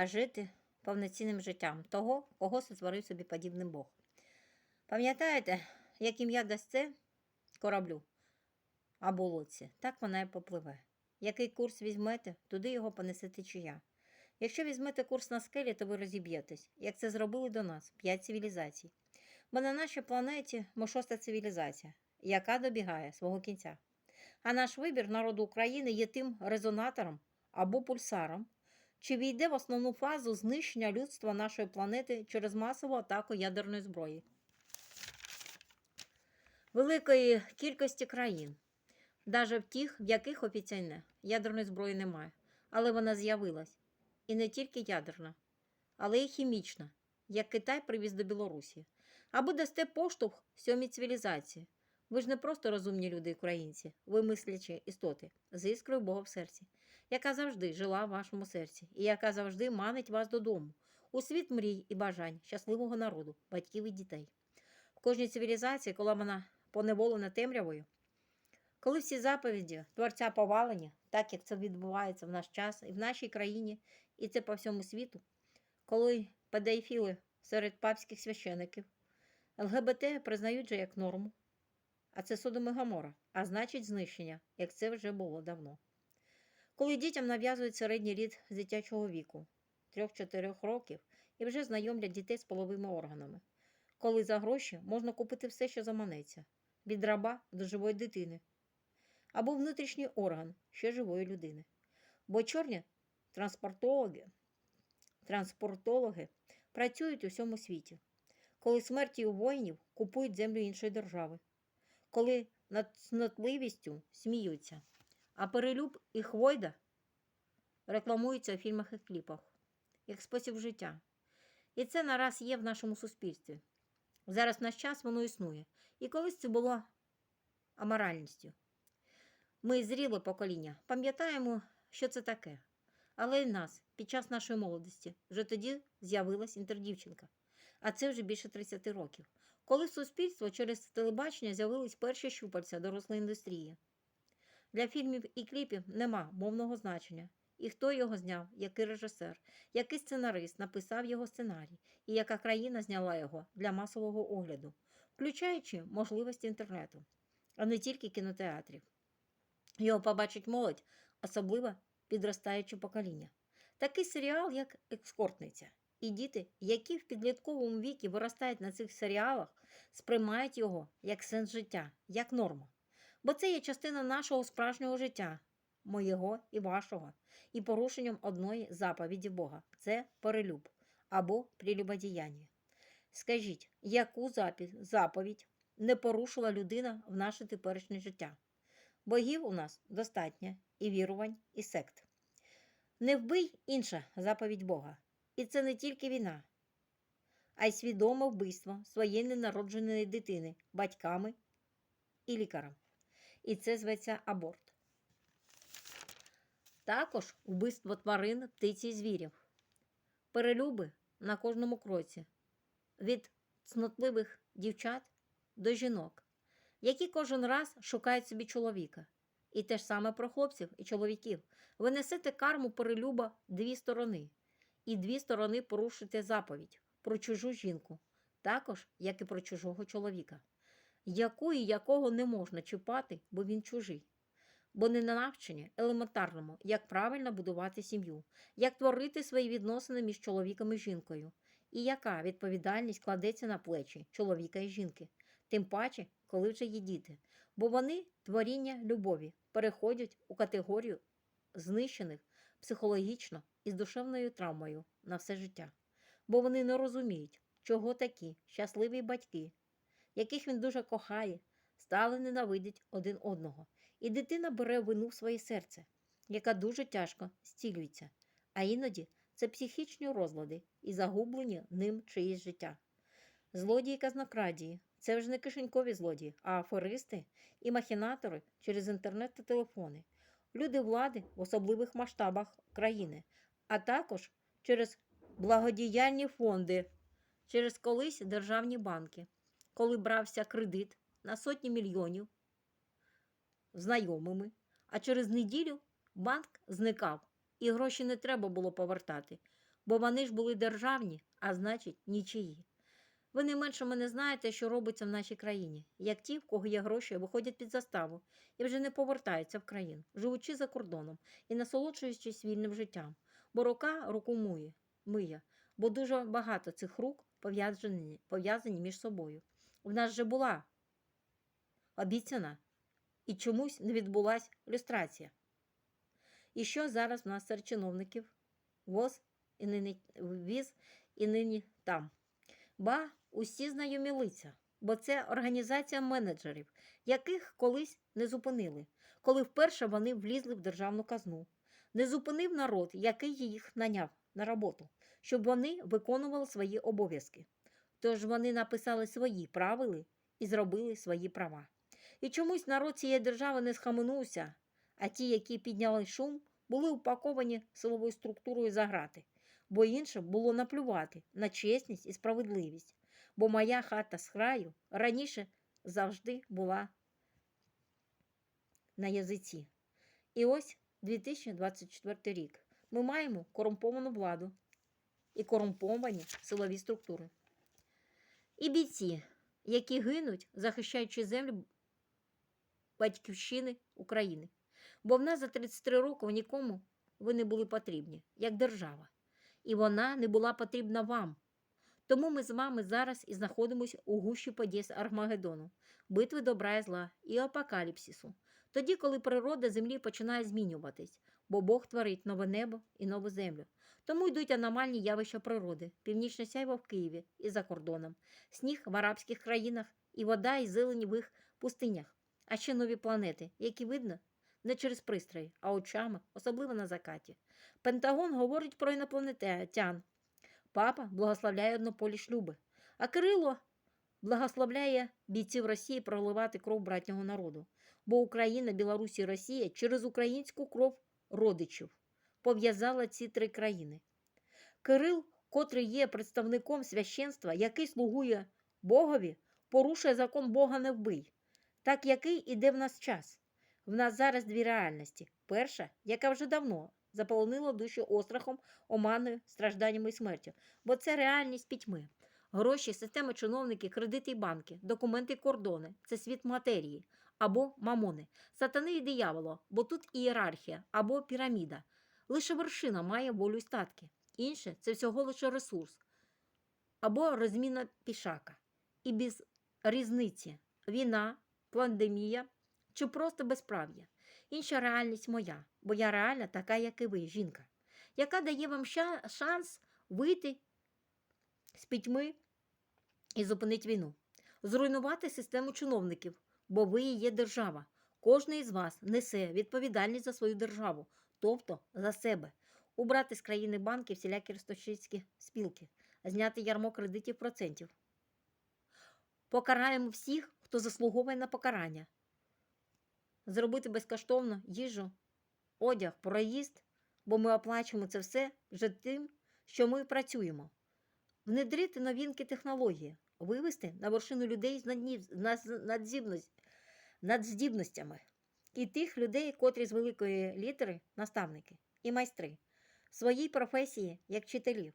а жити повноцінним життям того, кого сотворив собі подібним Бог. Пам'ятаєте, як ім'я дасте кораблю або лодці, так вона і попливе. Який курс візьмете, туди його понесе течія. Якщо візьмете курс на скелі, то ви розіб'єтесь, як це зробили до нас п'ять цивілізацій. Бо на нашій планеті ми шоста цивілізація, яка добігає свого кінця. А наш вибір народу України є тим резонатором або пульсаром, чи війде в основну фазу знищення людства нашої планети через масову атаку ядерної зброї. Великої кількості країн, навіть в тих, в яких офіційно ядерної зброї немає, але вона з'явилась. І не тільки ядерна, але й хімічна, як Китай привіз до Білорусі. Або дасте поштовх сьомій цивілізації. Ви ж не просто розумні люди, українці, ви мислячі істоти з іскрою Бога в серці, яка завжди жила в вашому серці, і яка завжди манить вас додому, у світ мрій і бажань щасливого народу, батьків і дітей. В кожній цивілізації, коли вона поневолена темрявою, коли всі заповіді Творця повалені, так як це відбувається в наш час і в нашій країні, і це по всьому світу, коли педофіли серед папських священиків, ЛГБТ признають же як норму, а це Содом і Гамора, а значить знищення, як це вже було давно. Коли дітям нав'язують середній рід з дитячого віку 3-4 років і вже знайомлять дітей з половими органами, коли за гроші можна купити все, що заманеться, від раба до живої дитини, або внутрішній орган ще живої людини. Бо чорні транспортологи, транспортологи працюють у всьому світі, коли смерті у воїнів купують землю іншої держави, коли над цнотливістю сміються, а перелюб і хвойда рекламуються у фільмах і кліпах, як спосіб життя. І це нараз є в нашому суспільстві. Зараз наш час воно існує. І колись це було аморальністю. Ми зріле покоління, пам'ятаємо, що це таке. Але в нас під час нашої молодості вже тоді з'явилась інтердівчинка. А це вже більше 30 років. Коли суспільство через телебачення з'явились перші щупальця дорослої індустрії. Для фільмів і кліпів нема мовного значення. І хто його зняв, який режисер, який сценарист написав його сценарій, і яка країна зняла його для масового огляду, включаючи можливості інтернету, а не тільки кінотеатрів. Його побачить молодь, особливо підростаюче покоління. Такий серіал, як Екскортниця. І діти, які в підлітковому вікі виростають на цих серіалах, сприймають його як сенс життя, як норму. Бо це є частина нашого справжнього життя, моєго і вашого, і порушенням одної заповіді Бога це перелюб або прелюбодіяння. Скажіть, яку заповідь не порушила людина в наше теперішнє життя? Богів у нас достатньо і вірувань, і сект. Не вбий інша заповідь Бога. І це не тільки війна, а й свідоме вбивство своєї ненародженої дитини батьками і лікарем. І це зветься аборт. Також вбивство тварин, птиці і звірів. Перелюби на кожному кроці від цнотливих дівчат до жінок, які кожен раз шукають собі чоловіка. І те ж саме про хлопців і чоловіків. Ви несете карму перелюба дві сторони, і дві сторони порушуєте заповідь про чужу жінку, також як і про чужого чоловіка, яку і якого не можна чіпати, бо він чужий. Бо не навчені елементарному, як правильно будувати сім'ю, як творити свої відносини між чоловіком і жінкою, і яка відповідальність кладеться на плечі чоловіка і жінки, тим паче, коли вже є діти, бо вони творіння любові переходять у категорію знищених психологічно і з душевною травмою на все життя, бо вони не розуміють, чого такі щасливі батьки, яких він дуже кохає, стали ненавидять один одного, і дитина бере вину в своє серце, яка дуже тяжко зцілюється, а іноді це психічні розлади і загублені ним чиїсь життя. Злодії казнокрадії це вже не кишенькові злодії, а аферисти і махінатори через інтернет та телефони, люди влади в особливих масштабах країни, а також через благодіяльні фонди, через колись державні банки, коли брався кредит на сотні мільйонів знайомими, а через неділю банк зникав і гроші не треба було повертати, бо вони ж були державні, а значить, нічиї. Ви не менше мене знаєте, що робиться в нашій країні, як ті, в кого є гроші, виходять під заставу і вже не повертаються в країну, живучи за кордоном і насолоджуючись вільним життям. Бо рука руку миє, миє, бо дуже багато цих рук пов'язані між собою. В нас же була обіцяна і чомусь не відбулась люстрація. І що зараз в нас серед чиновників? ВОЗ і нині віз і нині там. Ба, усі знайомі лиця, бо це організація менеджерів, яких колись не зупинили, коли вперше вони влізли в державну казну. Не зупинив народ, який їх наняв на роботу, щоб вони виконували свої обов'язки. Тож вони написали свої правила і зробили свої права. І чомусь народ цієї держави не схаменувся, а ті, які підняли шум, були упаковані силовою структурою за грати, бо іншим було наплювати на чесність і справедливість, бо моя хата з краю раніше завжди була на язиці. І ось 2024 рік. Ми маємо корумповану владу і корумповані силові структури. І бійці, які гинуть, захищаючи землю батьківщини України. Бо в нас за 33 роки нікому ви не були потрібні, як держава. І вона не була потрібна вам. Тому ми з вами зараз і знаходимося у гущі подій Армагеддону, битви добра і зла і апокаліпсису. Тоді, коли природа землі починає змінюватись, бо Бог творить нове небо і нову землю. Тому йдуть аномальні явища природи, північне сяйво в Києві і за кордоном, сніг в арабських країнах і вода і зелені в їх пустинях, а ще нові планети, які видно не через пристрої, а очами, особливо на закаті. Пентагон говорить про інопланетян. Папа благословляє однополі шлюби, а Кирило благословляє бійців Росії проливати кров братнього народу. Бо Україна, Білорусь і Росія через українську кров родичів пов'язала ці три країни. Кирил, котрий є представником священства, який слугує Богові, порушує закон Бога не вбий. Так який іде в нас час? В нас зараз дві реальності. Перша, яка вже давно заполонила душі острахом, оманою, стражданнями і смертю, бо це реальність пітьми. Гроші, система чиновники, кредити і банки, документи і кордони це світ матерії або мамони, сатани і дияволо, бо тут ієрархія або піраміда. Лише вершина має волю й статки. Інше це всього лише ресурс або розміна пішака. І без різниці війна, пандемія чи просто безправ'я. Інша реальність моя, бо я реальна така, як і ви, жінка, яка дає вам шанс вийти з пітьми і зупинити війну, зруйнувати систему чиновників, бо ви є держава. Кожен із вас несе відповідальність за свою державу, тобто за себе, убрати з країни банки всілякі ростовщицькі спілки, зняти ярмо кредитів процентів. Покараємо всіх, хто заслуговує на покарання. Зробити безкоштовно їжу, одяг, проїзд, бо ми оплачуємо це все вже тим, що ми працюємо. Внедрити новинки технології, вивести на вершину людей з наднів- надзібності- надздібностями і тих людей, котрі з великої літери наставники і майстри своїй професії як вчителів.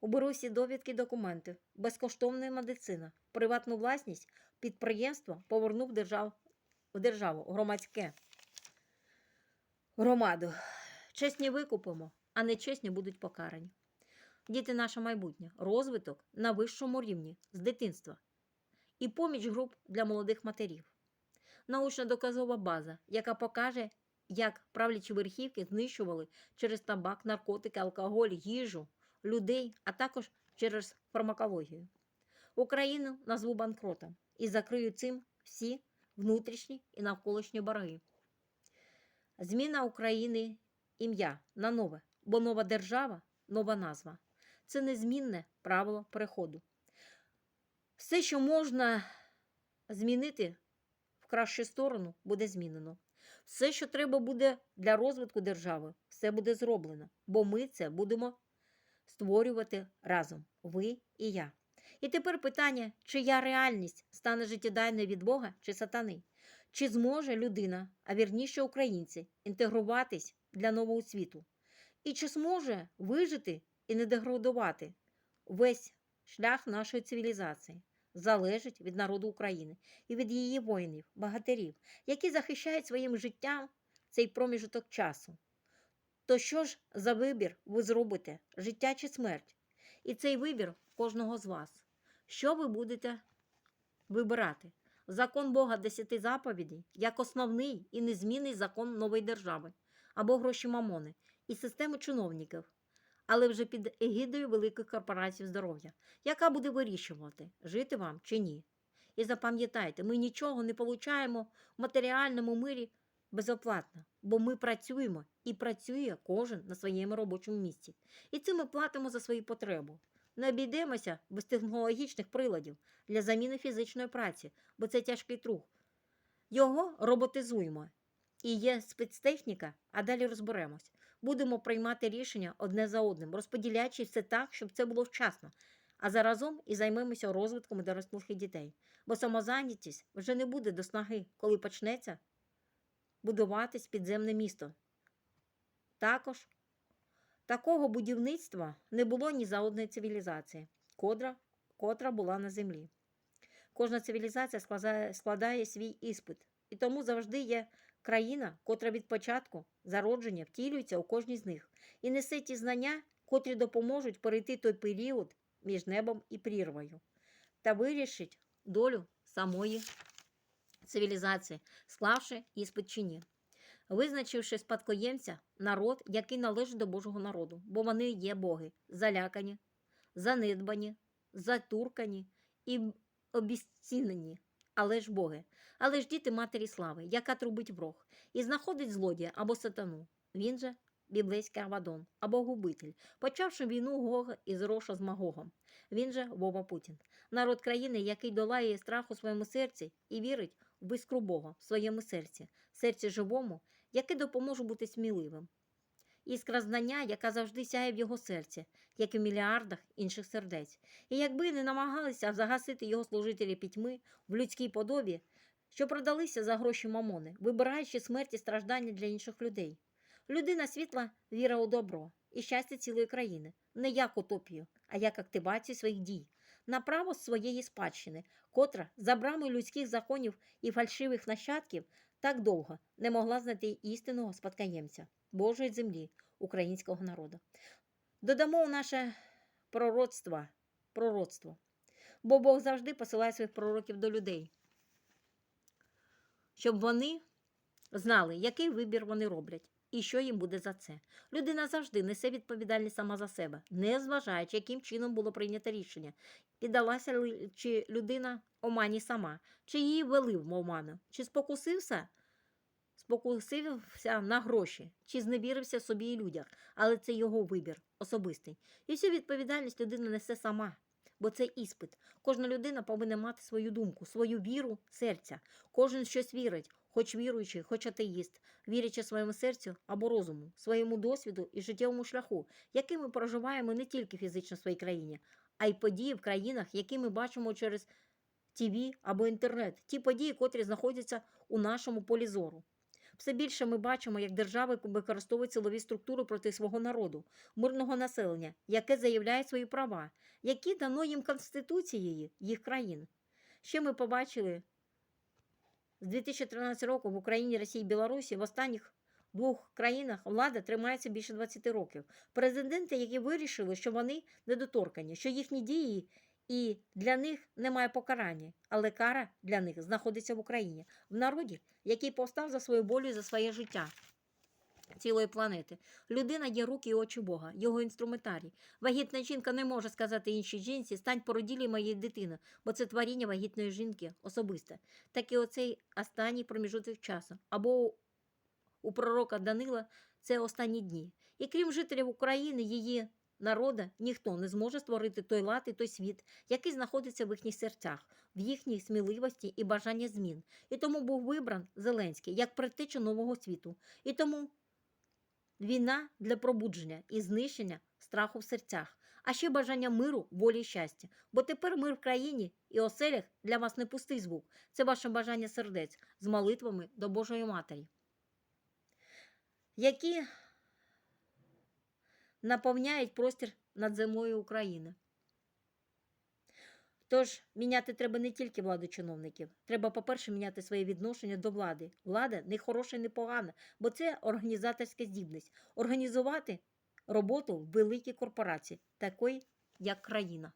Уберу всі довідки документи, безкоштовна медицина, приватну власність, підприємство повернув держав, в державу, громадське громаду. Чесні викупимо, а нечесні будуть покарані. Діти наше майбутнє, розвиток на вищому рівні з дитинства і поміч груп для молодих матерів. Научно-доказова база, яка покаже, як правлячі верхівки знищували через табак, наркотики, алкоголь, їжу, людей, а також через фармакологію. Україну назву банкротом і закрию цим всі внутрішні і навколишні борги. Зміна України ім'я на нове, бо нова держава, нова назва. Це незмінне правило переходу. Все, що можна змінити кращу сторону, буде змінено. Все, що треба буде для розвитку держави, все буде зроблено, бо ми це будемо створювати разом, ви і я. І тепер питання, чия реальність стане життєдайною від Бога чи сатани? Чи зможе людина, а вірніше українці, інтегруватись для нового світу? І чи зможе вижити і не деградувати. Весь шлях нашої цивілізації залежить від народу України і від її воїнів, багатирів, які захищають своїм життям цей проміжок часу. То що ж за вибір ви зробите? Життя чи смерть? І цей вибір кожного з вас. Що ви будете вибирати? Закон Бога десяти заповідей як основний і незмінний закон нової держави або гроші мамони і системи чиновників, але вже під егідою великих корпорацій здоров'я, яка буде вирішувати, жити вам чи ні. І запам'ятайте, ми нічого не получаємо в матеріальному мирі безоплатно, бо ми працюємо і працює кожен на своєму робочому місці. І цим ми платимо за свої потреби. Не обійдемося без технологічних приладів для заміни фізичної праці, бо це тяжкий труд. Його роботизуємо. І є спецтехніка, а далі розберемось. Будемо приймати рішення одне за одним, розподіляючи все так, щоб це було вчасно. А заразом і займемося розвитком дорослих і дітей. Бо самозайнятість вже не буде до снаги, коли почнеться будуватись підземне місто. Також такого будівництва не було ні за одної цивілізації, котра, котра була на землі. Кожна цивілізація складає, складає свій іспит, і тому завжди є країна, котра від початку зародження втілюється у кожній з них, і несе ті знання, котрі допоможуть перейти той період між небом і прірвою, та вирішить долю самої цивілізації, склавши іспит чи ні. Визначивши спадкоємця, народ, який належить до Божого народу, бо вони є боги, залякані, занедбані, затуркані і обіцінені, але ж боги, але ж діти матері слави, яка трубить в і знаходить злодія або сатану. Він же біблейський Авадон або губитель, почавши війну Гога із Роша з Магогом. Він же Вова Путін, народ країни, який долає страх у своєму серці і вірить в іскру Бога в своєму серці, серці живому, яке допоможе бути сміливим. Іскра знання, яка завжди сяє в його серці, як і в мільярдах інших сердець. І якби не намагалися загасити його служителі пітьми в людській подобі, що продалися за гроші мамони, вибираючи смерть і страждання для інших людей. Людина світла віра у добро і щастя цілої країни, не як утопію, а як активацію своїх дій, на право своєї спадщини, котра за брамою людських законів і фальшивих нащадків так довго не могла знайти істинного спадкоємця Божої землі українського народу. Додамо у наше пророцтво, пророцтво, бо Бог завжди посилає своїх пророків до людей, щоб вони знали, який вибір вони роблять. І що їм буде за це? Людина завжди несе відповідальність сама за себе, не зважаючи, яким чином було прийнято рішення, і далася чи людина омані сама, чи її вели в оману, чи спокусився, спокусився на гроші, чи зневірився собі і людях, але це його вибір особистий. І всю відповідальність людина несе сама. Бо це іспит. Кожна людина повинна мати свою думку, свою віру серця. Кожен щось вірить, хоч віруючий, хоч атеїст, вірячи своєму серцю або розуму, своєму досвіду і життєвому шляху, який ми проживаємо не тільки фізично в своїй країні, а й події в країнах, які ми бачимо через ТВ або інтернет, ті події, котрі знаходяться у нашому полі зору. Все більше ми бачимо, як держави використовують силові структури проти свого народу, мирного населення, яке заявляє свої права, які дано їм Конституцією їх країн. Ще ми побачили з 2013 року в Україні, Росії і Білорусі в останніх двох країнах влада тримається більше 20 років. Президенти, які вирішили, що вони недоторкані, що їхні дії і для них немає покарання, але кара для них знаходиться в Україні, в народі, який повстав за свою волю і за своє життя. Цілої планети. Людина є руки і очі Бога, його інструментарій. Вагітна жінка не може сказати іншій жінці, стань породілі моєї дитини, бо це творіння вагітної жінки особисте. Так і оцей останній проміжуток часу. Або у пророка Данила це останні дні. І крім жителів України, її народа, ніхто не зможе створити той лад і той світ, який знаходиться в їхніх серцях, в їхній сміливості і бажанні змін. І тому був вибран Зеленський як предтеча нового світу. І тому Війна для пробудження і знищення страху в серцях, а ще бажання миру, волі і щастя. Бо тепер мир в країні і оселях для вас не пустий звук. Це ваше бажання сердець з молитвами до Божої Матері, які наповняють простір над землею України. Тож міняти треба не тільки владу чиновників. Треба, по-перше, міняти своє відношення до влади. Влада не хороша, не погана, бо це організаторська здібність. Організувати роботу в великій корпорації, такої, як країна.